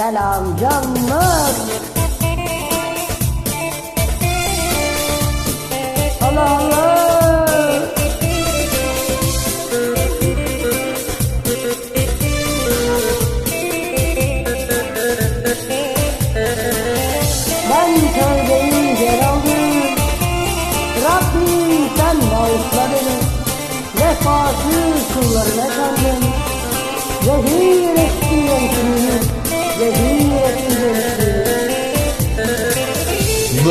Selam canlar. Allah. Ben tövbeyi gel aldım. Rabbim sen bağışla beni. Vefasız kullarına kandım. Zehir etti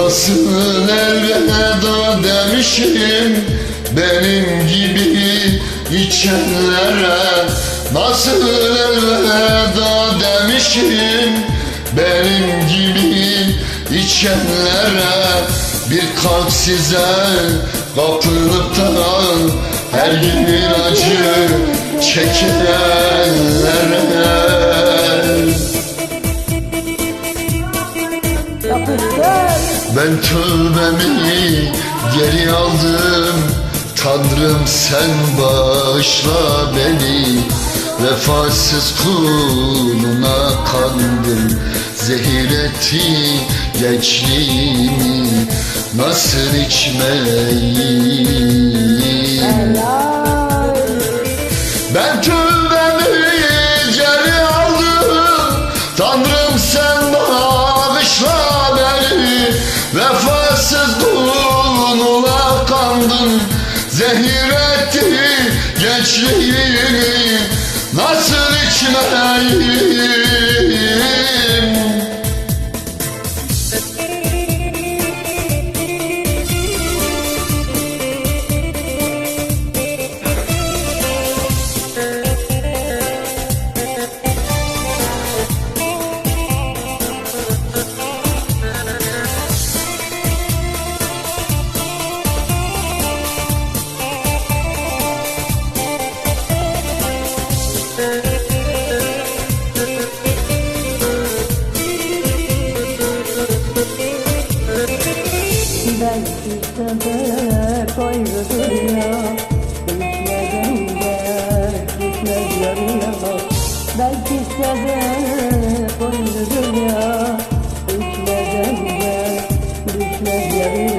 Nasıl elveda demişim. Benim gibi içenlere Nasıl elveda demişim? Benim gibi içenlere Bir kalp size kapılıp da her gün acı çekenlere Ben tövbemi geri aldım. Tanrım sen bağışla beni. Vefasız kuluna kandım. Zehir etti gençliğimi. Nasıl içmeyim Zehir etti gençliğimi. Nasıl içmeyim Belki sebep ayrıdır ya Düşmeden gel, düşmez yarıya Belki sebep ayrıdır ya Düşmeden gel, düşmez yarıya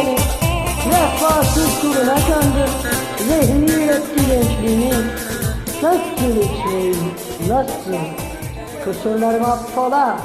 beni Vefasız kuluna kandım Zehir etti gençliğimi Nasıl içmeyim Nasıl? Kusurlarımı affola